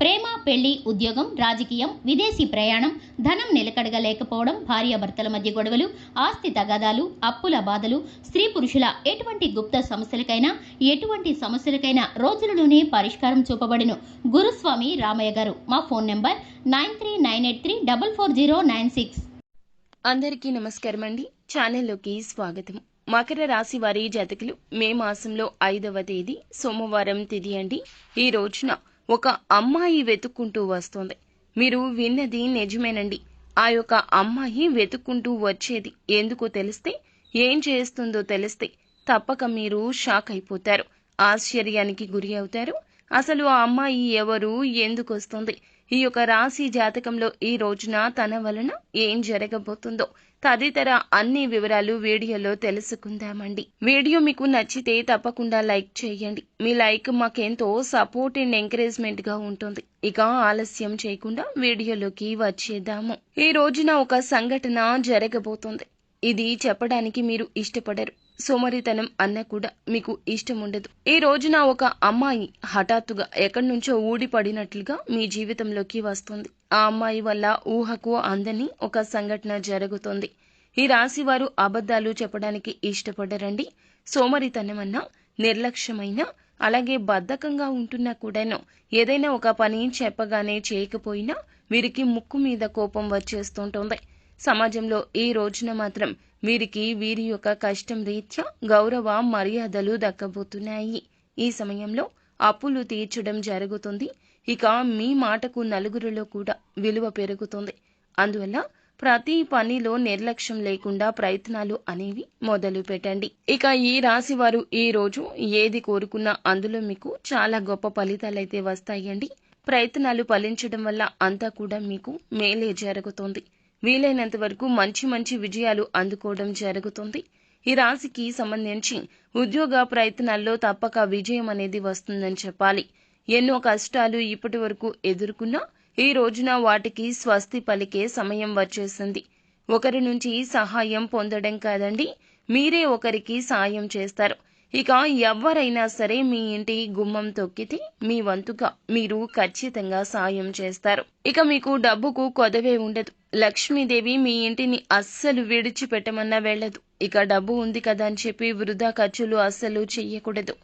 ప్రేమ పెళ్ళి ఉద్యోగం రాజకీయం విదేశీ ప్రయాణం ధనం నిలకడగా లేకపోవడం భార్యాభర్తల మధ్య గొడవలు ఆస్తి తగాదాలు అప్పుల బాధలు స్త్రీ పురుషుల ఎటువంటి గుప్త సమస్యలకైనా ఎటువంటి సమస్యలకైనా రోజులలోనే పరిష్కారం చూపబడిను. గురుస్వామి రామయ్య గారు మా phone number nine three nine eight three double four zero nine six. అందరికీ నమస్కారం అండి. ఛానల్లోకి స్వాగతం. మకర రాశి వారి జాతకులు మే మాసంలో ఐదవ తేదీ సోమవారం తిథి అండి. ఈ రోజున ఒక అమ్మాయి వెతుక్కుంటూ వస్తోంది. మీరు విన్నది నిజమేనండి. ఆ యొక్క అమ్మాయి వెతుక్కుంటూ వచ్చేది ఎందుకో తెలిస్తే ఏం చేస్తుందో తెలిస్తే తప్పక మీరు షాక్ అయిపోతారు. ఆశ్చర్యానికి గురి అవుతారు. అసలు ఆ అమ్మాయి ఎవరు ఎందుకు వస్తుంది? ఈ యొక్క రాశి జాతకంలో ఈ రోజున తన వలన ఏం జరగబోతుందో తదితర అన్ని వివరాలు వీడియోలో తెలుసుకుందామండి. వీడియో మీకు నచ్చితే తప్పకుండా లైక్ చేయండి. మీ లైక్ మాకెంతో సపోర్ట్ అండ్ ఎంకరేజ్మెంట్గా ఉంటుంది. ఇక ఆలస్యం చేయకుండా వీడియోలోకి వచ్చేద్దాము. ఈ రోజున ఒక సంఘటన జరగబోతుంది. ఇది చెప్పడానికి మీరు ఇష్టపడరు. సోమరితనం అన్నా కూడా మీకు ఇష్టం ఉండదు. ఈ రోజున ఒక అమ్మాయి హఠాత్తుగా ఎక్కడి నుంచో ఊడిపడినట్లుగా మీ జీవితంలోకి వస్తుంది. ఆ అమ్మాయి వల్ల ఊహకు అందని ఒక సంఘటన జరుగుతుంది. ఈ రాశి వారు అబద్ధాలు చెప్పడానికి ఇష్టపడరండి. సోమరితనం అన్నా నిర్లక్ష్యమైన అలాగే బద్ధకంగా ఉంటున్నా కూడాను ఏదైనా ఒక పని చెప్పగానే చేయకపోయినా వీరికి ముక్కు మీద కోపం వచ్చేస్తుంటుంది. సమాజంలో ఈ రోజున మాత్రం వీరికి వీరి యొక్క కష్టం రీత్యా గౌరవ మర్యాదలు దక్కబోతున్నాయి. ఈ సమయంలో అప్పులు తీర్చడం జరుగుతుంది. ఇక మీ మాటకు నలుగురిలో కూడా విలువ పెరుగుతుంది. అందువల్ల ప్రతి పనిలో నిర్లక్ష్యం లేకుండా ప్రయత్నాలు అనేవి మొదలు పెట్టండి. ఇక ఈ రాశి వారు ఈ రోజు ఏది కోరుకున్నా అందులో మీకు చాలా గొప్ప ఫలితాలైతే వస్తాయండి. ప్రయత్నాలు ఫలించడం వల్ల అంతా కూడా మీకు మేలే జరుగుతుంది. వీలైనంత వరకు మంచి మంచి విజయాలు అందుకోవడం జరుగుతుంది. ఈ రాశికి సంబంధించి ఉద్యోగ ప్రయత్నాల్లో తప్పక విజయం అనేది వస్తుందని చెప్పాలి. ఎన్నో కష్టాలు ఇప్పటి వరకు ఎదుర్కొన్నా ఈ రోజున వాటికి స్వస్తి పలికే సమయం వచ్చేసింది. ఒకరి నుంచి సహాయం పొందడం కాదండి మీరే ఒకరికి సాయం చేస్తారు. ఇక ఎవరైనా సరే మీ ఇంటి గుమ్మం తొక్కితే మీ వంతుగా మీరు ఖచ్చితంగా సాయం చేస్తారు. ఇక మీకు డబ్బుకు కొదవే ఉండదు. లక్ష్మీదేవి మీ ఇంటిని అస్సలు విడిచిపెట్టమన్నా వెళ్ళదు. ఇక డబ్బు ఉంది కదా అని చెప్పి వృధా ఖర్చులు అస్సలు చెయ్యకూడదు.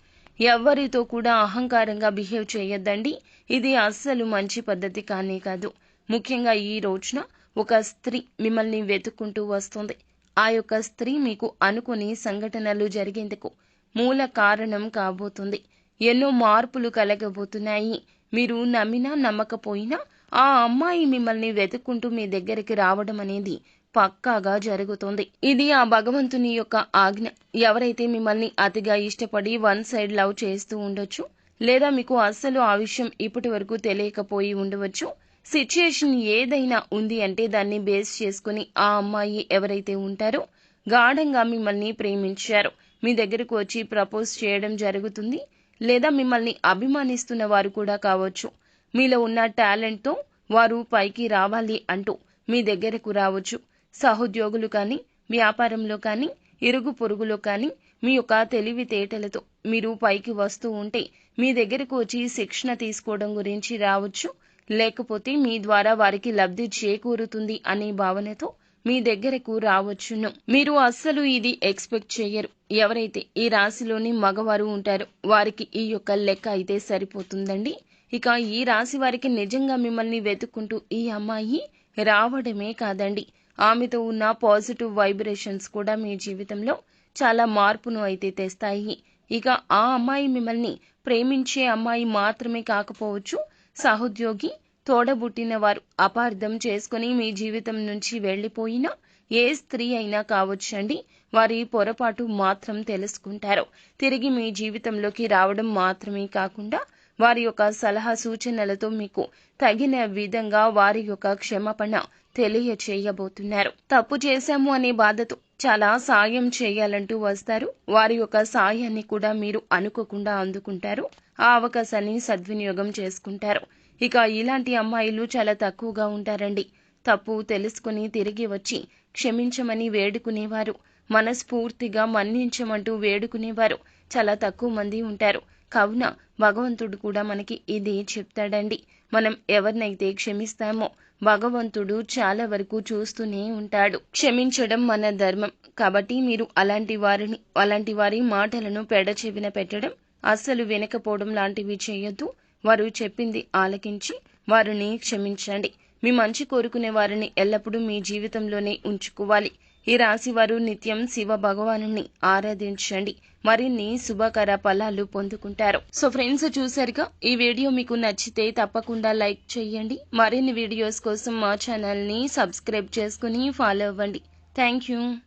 ఎవ్వరితో కూడా అహంకారంగా బిహేవ్ చేయొద్దండి. ఇది అస్సలు మంచి పద్ధతి కానీ కాదు. ముఖ్యంగా ఈ రోజున ఒక స్త్రీ మిమ్మల్ని వెతుక్కుంటూ వస్తుంది. ఆ యొక్క స్త్రీ మీకు అనుకుని సంఘటనలు జరిగేందుకు మూల కారణం కాబోతుంది. ఎన్నో మార్పులు కలగబోతున్నాయి. మీరు నమ్మినా నమ్మకపోయినా ఆ అమ్మాయి మిమ్మల్ని వెతుక్కుంటూ మీ దగ్గరికి రావడం అనేది పక్కాగా జరుగుతుంది. ఇది ఆ భగవంతుని యొక్క ఆజ్ఞ. ఎవరైతే మిమ్మల్ని అతిగా ఇష్టపడి వన్ సైడ్ లవ్ చేస్తూ ఉండొచ్చు లేదా మీకు అస్సలు ఆ విషయం ఇప్పటి వరకు తెలియకపోయి ఉండవచ్చు సిచ్యుయేషన్ ఏదైనా ఉంది అంటే దాన్ని బేస్ చేసుకుని ఆ అమ్మాయి ఎవరైతే ఉంటారో గాఢంగా మిమ్మల్ని ప్రేమించారు. మీ దగ్గరకు వచ్చి ప్రపోజ్ చేయడం జరుగుతుంది లేదా మిమ్మల్ని అభిమానిస్తున్న వారు కూడా కావచ్చు. మీలో ఉన్న టాలెంట్తో వారు పైకి రావాలి అంటూ మీ దగ్గరకు రావచ్చు. సహోద్యోగులు కానీ వ్యాపారంలో కానీ ఇరుగు పొరుగులో కానీ మీ యొక్క తెలివితేటలతో మీరు పైకి వస్తూ ఉంటే మీ దగ్గరకు వచ్చి శిక్షణ తీసుకోవడం గురించి రావచ్చు. లేకపోతే మీ ద్వారా వారికి లబ్ధి చేకూరుతుంది అనే భావనతో మీ దగ్గరకు రావచ్చును. మీరు అస్సలు ఇది ఎక్స్పెక్ట్ చేయరు ఎవరైతే ఈ రాశిలోని మగవారు ఉంటారో వారికి ఈ యొక్క లెక్క అయితే సరిపోతుందండి. ఇక ఈ రాశి వారికి నిజంగా మిమ్మల్ని వెతుక్కుంటూ ఈ అమ్మాయి రావడమే కాదండి. ఆమెతో ఉన్న పాజిటివ్ వైబ్రేషన్స్ కూడా మీ జీవితంలో చాలా మార్పును అయితే తెస్తాయి. ఇక ఆ అమ్మాయి మిమ్మల్ని ప్రేమించే అమ్మాయి మాత్రమే కాకపోవచ్చు సహోద్యోగి తోడబుట్టిన వారు అపార్థం చేసుకుని మీ జీవితం నుంచి వెళ్ళిపోయినా ఏ స్త్రీ అయినా కావచ్చండి. వారి పొరపాటు మాత్రం తెలుసుకుంటారు. తిరిగి మీ జీవితంలోకి రావడం మాత్రమే కాకుండా వారి యొక్క సలహా సూచనలతో మీకు తగిన విధంగా వారి యొక్క క్షమాపణ తెలియచేయబోతున్నారు. తప్పు చేశాము అనే బాధతో చాలా సాయం చేయాలంటూ వస్తారు. వారి యొక్క సాయాన్ని కూడా మీరు అనుకోకుండా అందుకుంటారు. ఆ అవకాశాన్ని సద్వినియోగం చేసుకుంటారు. ఇక ఇలాంటి అమ్మాయిలు చాలా తక్కువగా ఉంటారండి. తప్పు తెలుసుకుని తిరిగి వచ్చి క్షమించమని వేడుకునేవారు. మనస్ఫూర్తిగా మన్నించమంటూ వేడుకునేవారు. చాలా తక్కువ మంది ఉంటారు. కావున భగవంతుడు కూడా మనకి ఇది చెప్తాడండి. మనం ఎవరినైతే క్షమిస్తామో భగవంతుడు చాలా వరకు చూస్తూనే ఉంటాడు. క్షమించడం మన ధర్మం. కాబట్టి మీరు అలాంటి వారిని అలాంటి వారి మాటలను పెడచెవిన పెట్టడం అస్సలు వినకపోవడం లాంటివి చేయొద్దు. వారు చెప్పింది ఆలకించి వారిని క్షమించండి. మీ మంచి కోరుకునే వారిని ఎల్లప్పుడూ మీ జీవితంలోనే ఉంచుకోవాలి. ఈ రాశి వారు నిత్యం శివ భగవాను ఆరాధించండి. మరిన్ని శుభకర ఫలాలు పొందుకుంటారు. సో ఫ్రెండ్స్ చూసారుగా ఈ వీడియో మీకు నచ్చితే తప్పకుండా లైక్ చేయండి. మరిన్ని వీడియోస్ కోసం మా ఛానల్ని సబ్స్క్రైబ్ చేసుకుని ఫాలో అవ్వండి. Thank you.